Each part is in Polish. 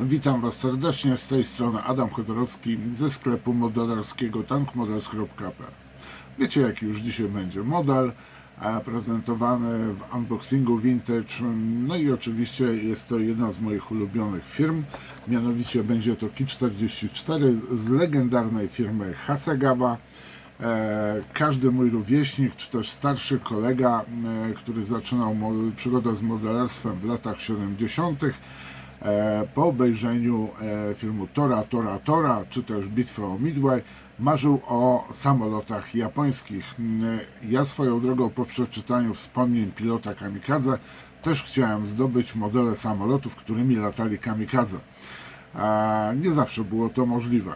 Witam Was serdecznie, z tej strony Adam Chodorowski ze sklepu modelarskiego tankmodels.pl Wiecie jaki już dzisiaj będzie model prezentowany w unboxingu vintage. No i oczywiście jest to jedna z moich ulubionych firm. Mianowicie będzie to Ki-44 z legendarnej firmy Hasegawa. E, każdy mój rówieśnik, czy też starszy kolega, e, który zaczynał przygodę z modelarstwem w latach 70., e, po obejrzeniu e, filmu Tora, Tora, Tora, czy też Bitwy o Midway, marzył o samolotach japońskich. Mm, Ja swoją drogą po przeczytaniu wspomnień pilota kamikadze też chciałem zdobyć modele samolotów, którymi latali kamikadze. Nie zawsze było to możliwe.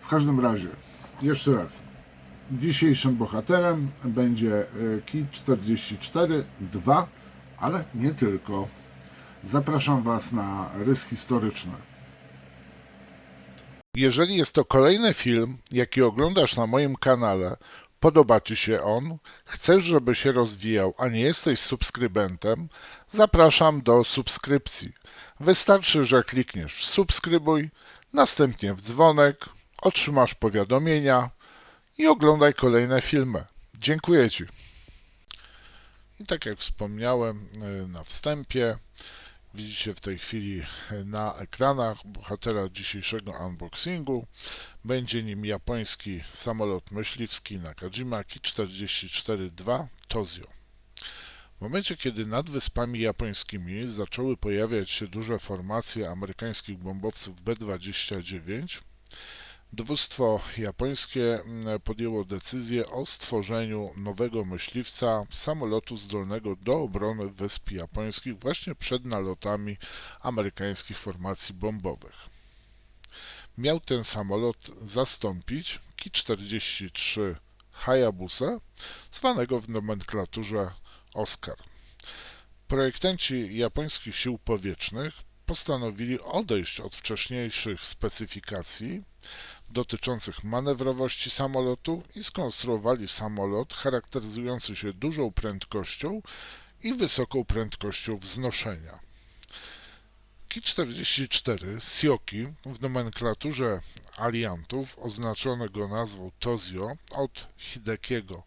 W każdym razie, jeszcze raz, Dzisiejszym bohaterem będzie e, Ki-44-2, ale nie tylko. Zapraszam Was na rys historyczny. Jeżeli jest to kolejny film, jaki oglądasz na moim kanale, podoba Ci się on, chcesz, żeby się rozwijał, a nie jesteś subskrybentem, zapraszam do subskrypcji. Wystarczy, że klikniesz w subskrybuj, następnie w dzwonek, otrzymasz powiadomienia, i oglądaj kolejne filmy. Dziękuję Ci. I tak jak wspomniałem e, na wstępie, widzicie w tej chwili na ekranach bohatera dzisiejszego unboxingu. Będzie nim japoński samolot myśliwski Nakajima Ki-44-2 Tozio. W momencie, kiedy nad wyspami japońskimi zaczęły pojawiać się duże formacje amerykańskich bombowców B-29, Dowództwo japońskie mm, podjęło decyzję o stworzeniu nowego myśliwca samolotu zdolnego do obrony wysp japońskich właśnie przed nalotami amerykańskich formacji bombowych. Miał ten samolot zastąpić Ki-43 Hayabusa, zwanego w nomenklaturze Oscar. Projektanci japońskich sił powietrznych postanowili odejść od wcześniejszych specyfikacji dotyczących manewrowości samolotu i skonstruowali samolot charakteryzujący się dużą prędkością i wysoką prędkością wznoszenia. Ki-44 Sioki w nomenklaturze aliantów oznaczono go nazwą Tozio od Hidekiego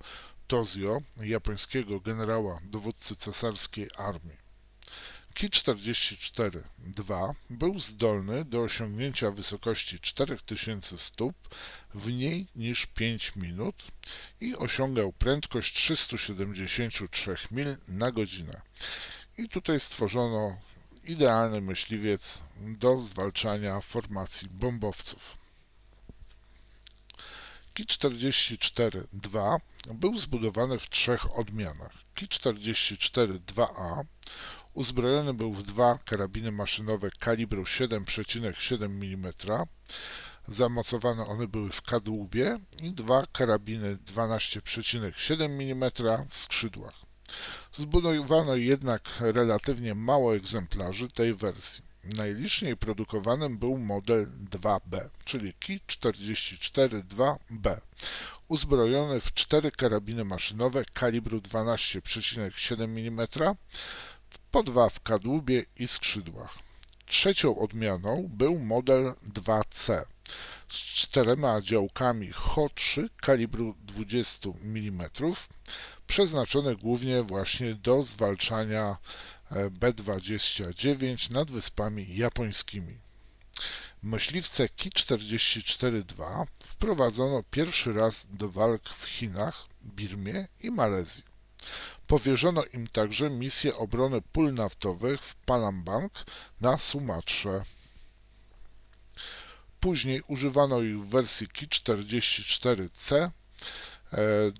Tozio, japońskiego generała dowódcy cesarskiej armii. Ki-44-2 był zdolny do osiągnięcia wysokości 4000 stóp w mniej niż 5 minut i osiągał prędkość 373 mil na godzinę. I tutaj stworzono idealny myśliwiec do zwalczania formacji bombowców. Ki-44-2 był zbudowany w trzech odmianach. Ki-44-2A Uzbrojony był w dwa karabiny maszynowe kalibru 7,7 mm. Zamocowane one były w kadłubie i dwa karabiny 12,7 mm w skrzydłach. Zbudowano jednak relatywnie mało egzemplarzy tej wersji. Najliczniej produkowanym był model 2B, czyli Ki-44-2B, uzbrojony w cztery karabiny maszynowe kalibru 12,7 mm, po dwa w kadłubie i skrzydłach. Trzecią odmianą był model 2C z czterema działkami HO3 kalibru 20 mm, przeznaczone głównie właśnie do zwalczania B-29 nad wyspami japońskimi. Myśliwce Ki-44-2 wprowadzono pierwszy raz do walk w Chinach, Birmie i Malezji. Powierzono im także misję obrony pól naftowych w Palembang na Sumatrze. Później używano ich w wersji Ki-44C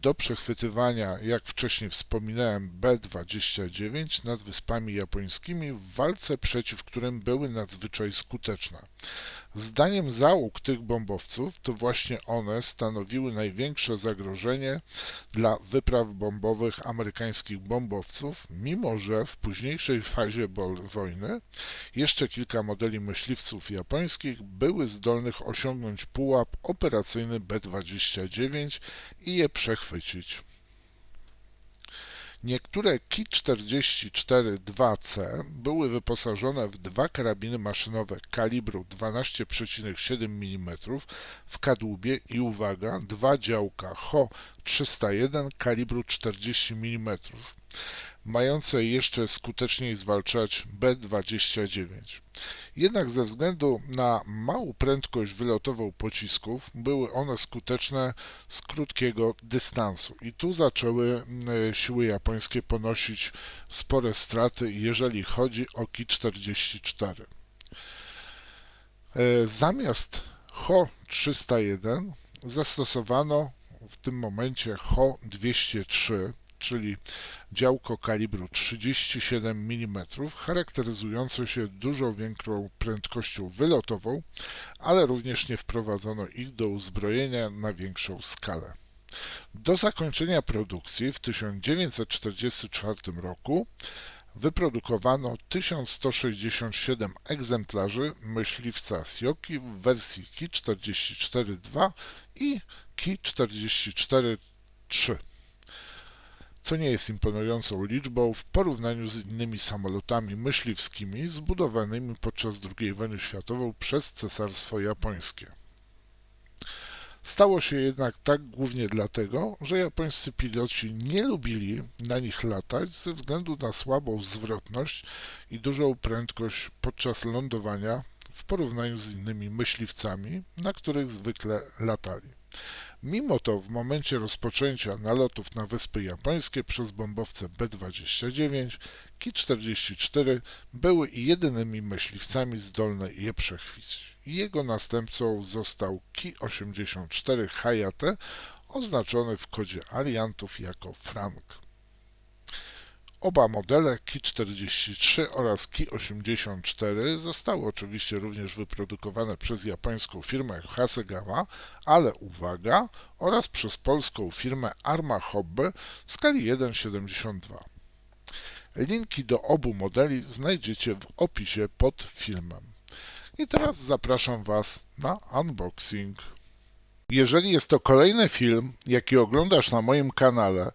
do przechwytywania, jak wcześniej wspominałem, B-29 nad wyspami japońskimi w walce przeciw którym były nadzwyczaj skuteczne. Zdaniem załóg tych bombowców to właśnie one stanowiły największe zagrożenie dla wypraw bombowych amerykańskich bombowców, mimo że w późniejszej fazie wojny jeszcze kilka modeli myśliwców japońskich były zdolnych osiągnąć pułap operacyjny B-29 i je przechwycić. Niektóre Ki-44-2C były wyposażone w dwa karabiny maszynowe kalibru 12,7 mm w kadłubie i uwaga, dwa działka HO-301 kalibru 40 mm, mające jeszcze skuteczniej zwalczać B-29. Jednak ze względu na małą prędkość wylotową pocisków były one skuteczne z krótkiego dystansu i tu zaczęły mm, siły japońskie ponosić spore straty, jeżeli chodzi o Ki-44. E, Zamiast HO-301 zastosowano w tym momencie HO-203, czyli działko kalibru 37 mm, charakteryzujące się dużo większą prędkością wylotową, ale również nie wprowadzono ich do uzbrojenia na większą skalę. Do zakończenia produkcji w 1944 roku wyprodukowano 1167 egzemplarzy myśliwca Sioki w wersji Ki-44-2 i Ki-44-3 co nie jest imponującą liczbą w porównaniu z innymi samolotami myśliwskimi zbudowanymi podczas II wojny światowej przez Cesarstwo Japońskie. Stało się jednak tak głównie dlatego, że japońscy piloci nie lubili na nich latać ze względu na słabą zwrotność i dużą prędkość podczas lądowania w porównaniu z innymi myśliwcami, na których zwykle latali. Mimo to w momencie rozpoczęcia nalotów na Wyspy Japońskie przez bombowce B-29 Ki-44 były jedynymi myśliwcami zdolne je przechwycić. Jego następcą został Ki-84 Hayate, oznaczony w kodzie aliantów jako Frank. Oba modele Ki-43 oraz Ki-84 zostały oczywiście również wyprodukowane przez japońską firmę Hasegawa, ale uwaga, oraz przez polską firmę Arma Hobby w skali 1,72. Linki do obu modeli znajdziecie w opisie pod filmem. I teraz zapraszam Was na unboxing. Jeżeli jest to kolejny film, jaki oglądasz na moim kanale,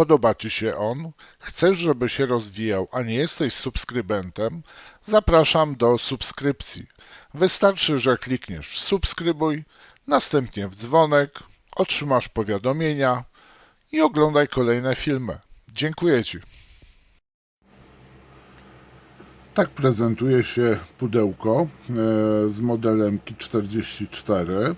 podoba Ci się on, chcesz, żeby się rozwijał, a nie jesteś subskrybentem, zapraszam do subskrypcji. Wystarczy, że klikniesz subskrybuj, następnie w dzwonek, otrzymasz powiadomienia i oglądaj kolejne filmy. Dziękuję Ci. Tak prezentuje się pudełko e, z modelem Ki-44 e,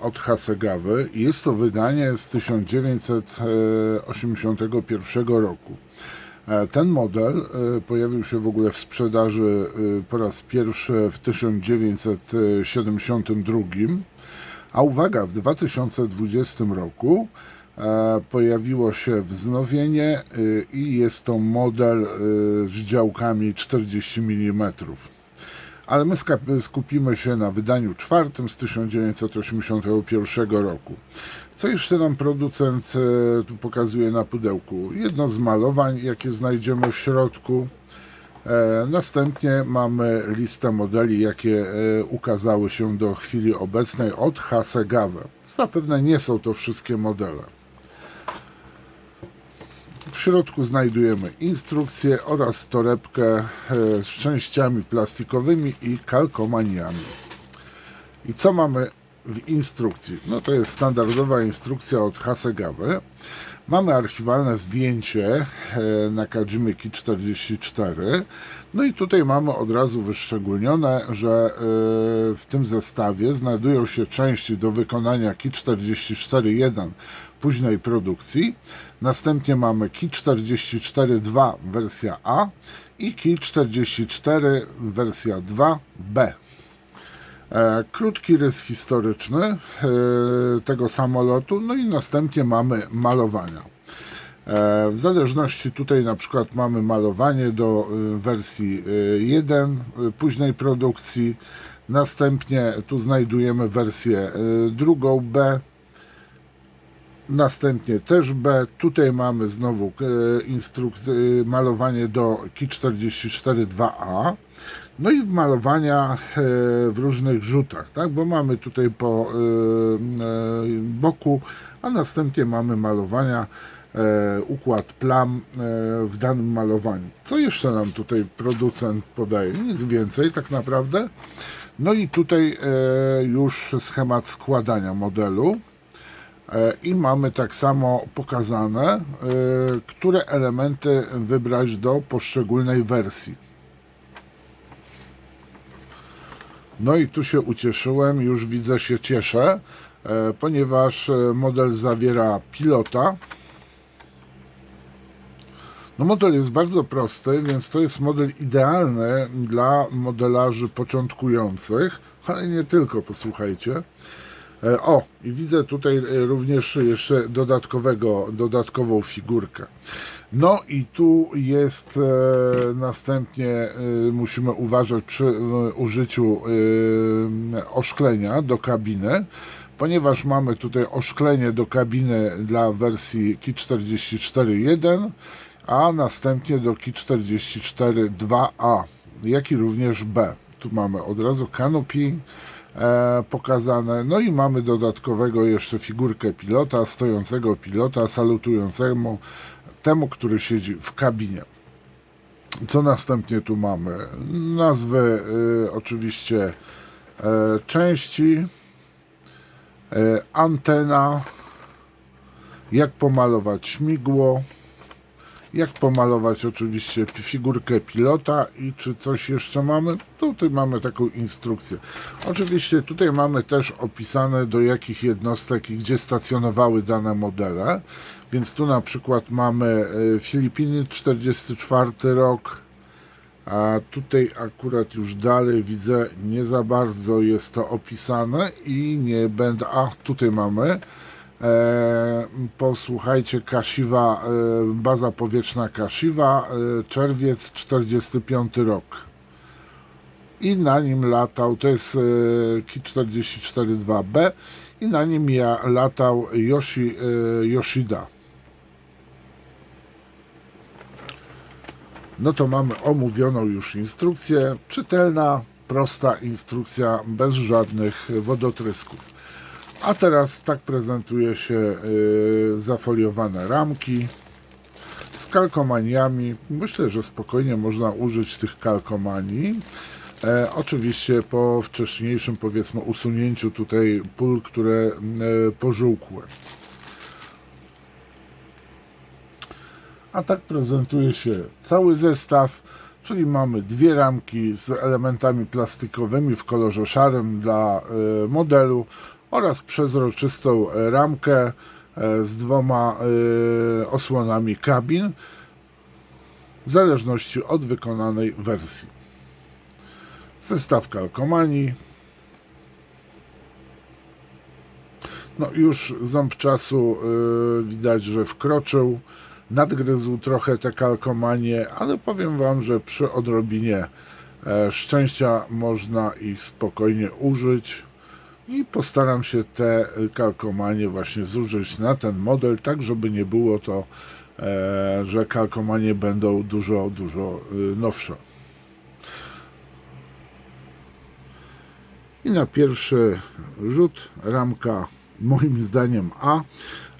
od Hasegawy. Jest to wydanie z 1981 roku. E, Ten model e, pojawił się w ogóle w sprzedaży e, po raz pierwszy w 1972, a uwaga, w 2020 roku e, pojawiło się wznowienie i jest to model z działkami 40 mm. Ale my skupimy się na wydaniu czwartym z 1981 roku. Co jeszcze nam producent e, tu pokazuje na pudełku? Jedno z malowań, jakie znajdziemy w środku. E, Następnie mamy listę modeli, jakie e, ukazały się do chwili obecnej od Hasegawa. Zapewne nie są to wszystkie modele. W środku znajdujemy instrukcję oraz torebkę e, z częściami plastikowymi i kalkomaniami. I co mamy w instrukcji? No to jest standardowa instrukcja od Hasegawy. Mamy archiwalne zdjęcie e, na Kajimie Ki 44. No i tutaj mamy od razu wyszczególnione, że e, w tym zestawie znajdują się części do wykonania Ki 44.1 późnej produkcji. Następnie mamy Ki 44.2 wersja A i Ki 44 wersja 2B. E, Krótki rys historyczny e, tego samolotu, no i następnie mamy malowania. E, W zależności tutaj na przykład mamy malowanie do wersji e, 1 e, późnej produkcji, następnie tu znajdujemy wersję drugą B, następnie też B, tutaj mamy znowu malowanie do Ki 44 2A, no i malowania e, w różnych rzutach, tak? bo mamy tutaj po e, e, boku, a następnie mamy malowania układ plam w danym malowaniu. Co jeszcze nam tutaj producent podaje? Nic więcej tak naprawdę. No i tutaj już schemat składania modelu. I mamy tak samo pokazane, które elementy wybrać do poszczególnej wersji. No i tu się ucieszyłem, już widzę się cieszę, e, ponieważ e, model zawiera pilota. No model jest bardzo prosty, więc to jest model idealny dla modelarzy początkujących, ale nie tylko, posłuchajcie. E, O, i widzę tutaj e, również jeszcze dodatkowego, dodatkową figurkę. No i tu jest e, następnie e, musimy uważać przy e, użyciu e, oszklenia do kabiny, ponieważ mamy tutaj oszklenie do kabiny dla wersji Ki 44.1, a następnie do Ki 44.2a, jak i również B. Tu mamy od razu canopy pokazane. No i mamy dodatkowego jeszcze figurkę pilota, stojącego pilota, salutującemu temu, który siedzi w kabinie. Co następnie tu mamy? Nazwy y, oczywiście e, części, e, antena, jak pomalować śmigło, jak pomalować oczywiście figurkę pilota i czy coś jeszcze mamy? Tutaj mamy taką instrukcję. Oczywiście tutaj mamy też opisane do jakich jednostek i gdzie stacjonowały dane modele. Więc tu na przykład mamy e, Filipiny 44 rok, a tutaj akurat już dalej widzę nie za bardzo jest to opisane i nie będę. A tutaj mamy. E, posłuchajcie, Kashiwa, e, baza powietrzna Kashiwa, e, czerwiec 45 rok. I na nim latał, to jest e, Ki-44-2B, i na nim ja latał Yoshi, Yoshida. No to mamy omówioną już instrukcję, czytelna, prosta instrukcja, bez żadnych wodotrysków. A teraz tak prezentuje się yy, zafoliowane ramki z kalkomaniami. Myślę, że spokojnie można użyć tych kalkomanii. E, oczywiście po wcześniejszym, powiedzmy, usunięciu tutaj pól, które e, pożółkły. A tak prezentuje się cały zestaw, czyli mamy dwie ramki z elementami plastikowymi w kolorze szarym dla e, modelu oraz przezroczystą e, ramkę e, z dwoma e, osłonami kabin w zależności od wykonanej wersji. Zestaw kalkomanii. No już ząb czasu widać, że wkroczył. Nadgryzł trochę te kalkomanie, ale powiem Wam, że przy odrobinie szczęścia można ich spokojnie użyć. I postaram się te kalkomanie właśnie zużyć na ten model, tak żeby nie było to, e, że kalkomanie będą dużo, dużo y, nowsze. I na pierwszy rzut ramka moim zdaniem A.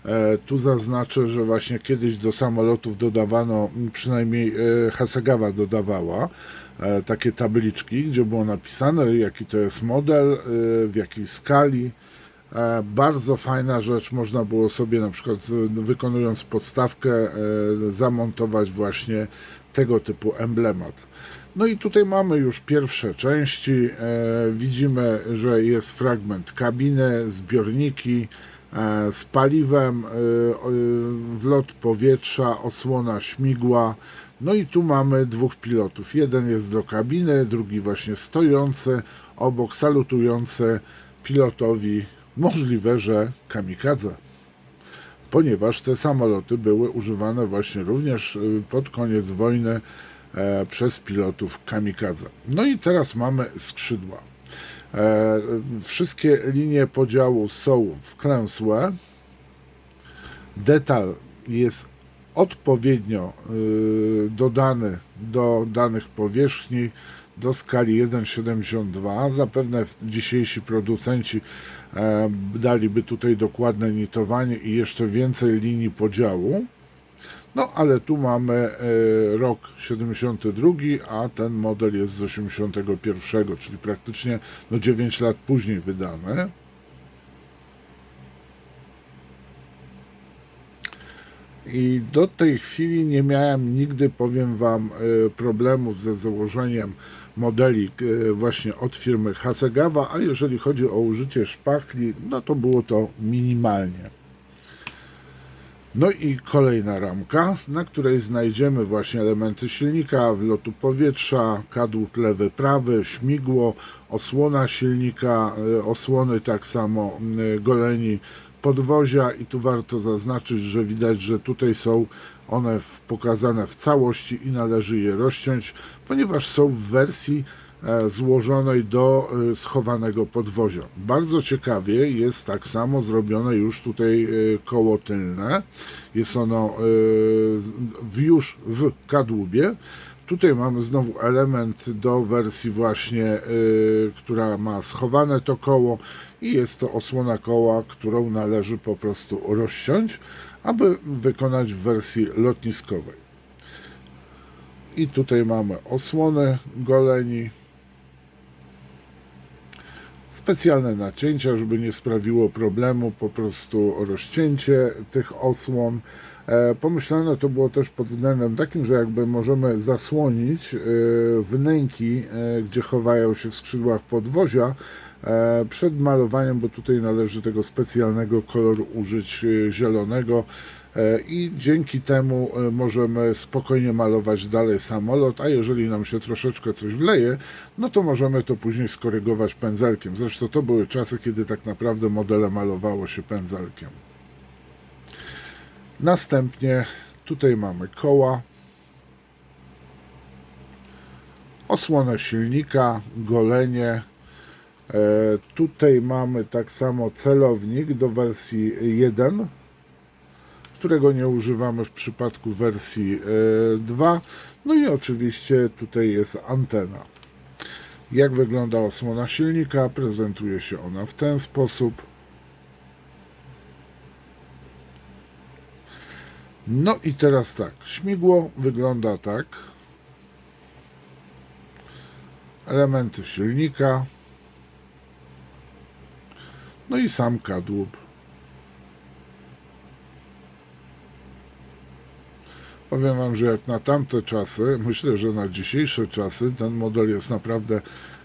E, tu zaznaczę, że właśnie kiedyś do samolotów dodawano, przynajmniej e, Hasegawa dodawała takie tabliczki, gdzie było napisane jaki to jest model, e, w jakiej skali. E, Bardzo fajna rzecz, można było sobie na przykład e, wykonując podstawkę e, zamontować właśnie tego typu emblemat. No i tutaj mamy już pierwsze części. E, widzimy, że jest fragment kabiny, zbiorniki e, z paliwem, e, wlot powietrza, osłona śmigła. No i tu mamy dwóch pilotów. Jeden jest do kabiny, drugi właśnie stojący, obok salutujący pilotowi. Możliwe, że kamikadze ponieważ te samoloty były używane właśnie również y, pod koniec wojny e, przez pilotów kamikadze. No i teraz mamy skrzydła. E, wszystkie linie podziału są wklęsłe. Detal jest odpowiednio y, dodany do danych powierzchni do skali 1,72. Zapewne dzisiejsi producenci e, daliby tutaj dokładne nitowanie i jeszcze więcej linii podziału. No, ale tu mamy e, rok 72, a ten model jest z 81, czyli praktycznie no, 9 lat później wydany. I do tej chwili nie miałem nigdy, powiem Wam, e, problemów ze założeniem modeli e, właśnie od firmy Hasegawa, a jeżeli chodzi o użycie szpachli, no to było to minimalnie. No i kolejna ramka, na której znajdziemy właśnie elementy silnika, wlotu powietrza, kadłub lewy, prawy, śmigło, osłona silnika, e, osłony tak samo, goleni podwozia i tu warto zaznaczyć, że widać, że tutaj są one pokazane w całości i należy je rozciąć, ponieważ są w wersji e, złożonej do e, schowanego podwozia. Bardzo ciekawie jest tak samo zrobione już tutaj e, koło tylne. Jest ono już w kadłubie. Tutaj mamy znowu element do wersji właśnie, y, która ma schowane to koło i jest to osłona koła, którą należy po prostu rozciąć, aby wykonać w wersji lotniskowej. I tutaj mamy osłony goleni, specjalne nacięcia, żeby nie sprawiło problemu, po prostu rozcięcie tych osłon. E, Pomyślane to było też pod względem takim, że jakby możemy zasłonić e, wnęki, e, gdzie chowają się w skrzydłach podwozia przed malowaniem, bo tutaj należy tego specjalnego koloru użyć zielonego i dzięki temu możemy spokojnie malować dalej samolot, a jeżeli nam się troszeczkę coś wleje, no to możemy to później skorygować pędzelkiem. Zresztą to były czasy, kiedy tak naprawdę modele malowało się pędzelkiem. Następnie tutaj mamy koła, osłonę silnika, golenie. E, tutaj mamy tak samo celownik do wersji 1, którego nie używamy w przypadku wersji e, 2. No i oczywiście tutaj jest antena. Jak wygląda osłona silnika? Prezentuje się ona w ten sposób. No i teraz tak, śmigło wygląda tak. Elementy silnika. No i sam kadłub. Powiem Wam, że jak na tamte czasy, myślę, że na dzisiejsze czasy ten model jest naprawdę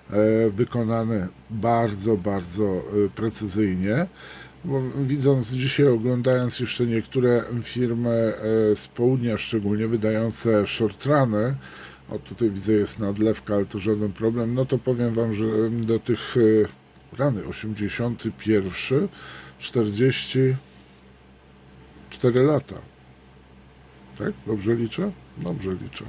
e, wykonany bardzo, bardzo e, precyzyjnie. Bo widząc dzisiaj, oglądając jeszcze niektóre firmy e, z południa, szczególnie wydające shortruny, o tutaj widzę jest nadlewka, ale to żaden problem, no to powiem Wam, że do tych e, rany 81, 44 lata. Tak? Dobrze liczę? Dobrze liczę.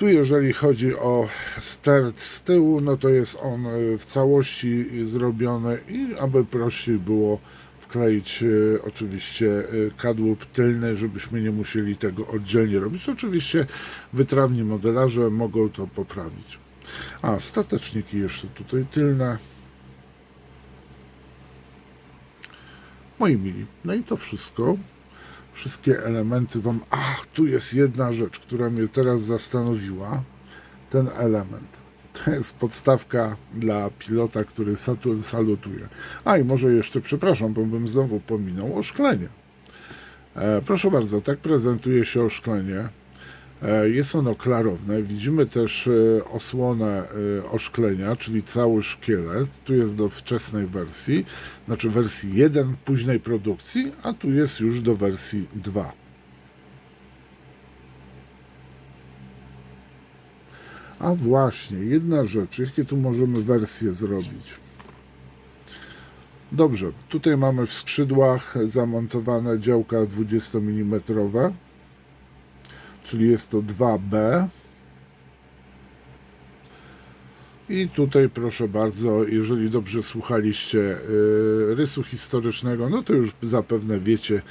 Tu jeżeli chodzi o stert z tyłu, no to jest on e, w całości zrobiony i aby prościej było wkleić e, oczywiście e, kadłub tylny, żebyśmy nie musieli tego oddzielnie robić. Oczywiście wytrawni modelarze mogą to poprawić. A, stateczniki jeszcze tutaj tylne. Moi mili, no i to wszystko. Wszystkie elementy wam. Ach, tu jest jedna rzecz, która mnie teraz zastanowiła. Ten element. To jest podstawka dla pilota, który salutuje. A i może jeszcze, przepraszam, bo bym znowu pominął oszklenie. E, proszę bardzo, tak prezentuje się oszklenie. E, Jest ono klarowne. Widzimy też e, osłonę e, oszklenia, czyli cały szkielet. Tu jest do wczesnej wersji, znaczy wersji 1 późnej produkcji, a tu jest już do wersji 2. A właśnie, jedna rzecz, jakie tu możemy wersje zrobić? Dobrze, tutaj mamy w skrzydłach zamontowane działka 20 mm czyli jest to 2B. I tutaj proszę bardzo, jeżeli dobrze słuchaliście y, rysu historycznego, no to już zapewne wiecie,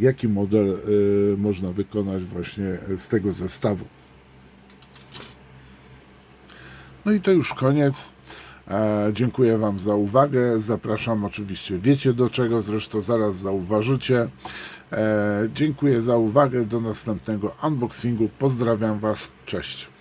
jaki model y, można wykonać właśnie z tego zestawu. No i to już koniec. E, dziękuję Wam za uwagę. Zapraszam oczywiście, wiecie do czego, zresztą zaraz zauważycie. E, dziękuję za uwagę. Do następnego unboxingu. Pozdrawiam Was. Cześć.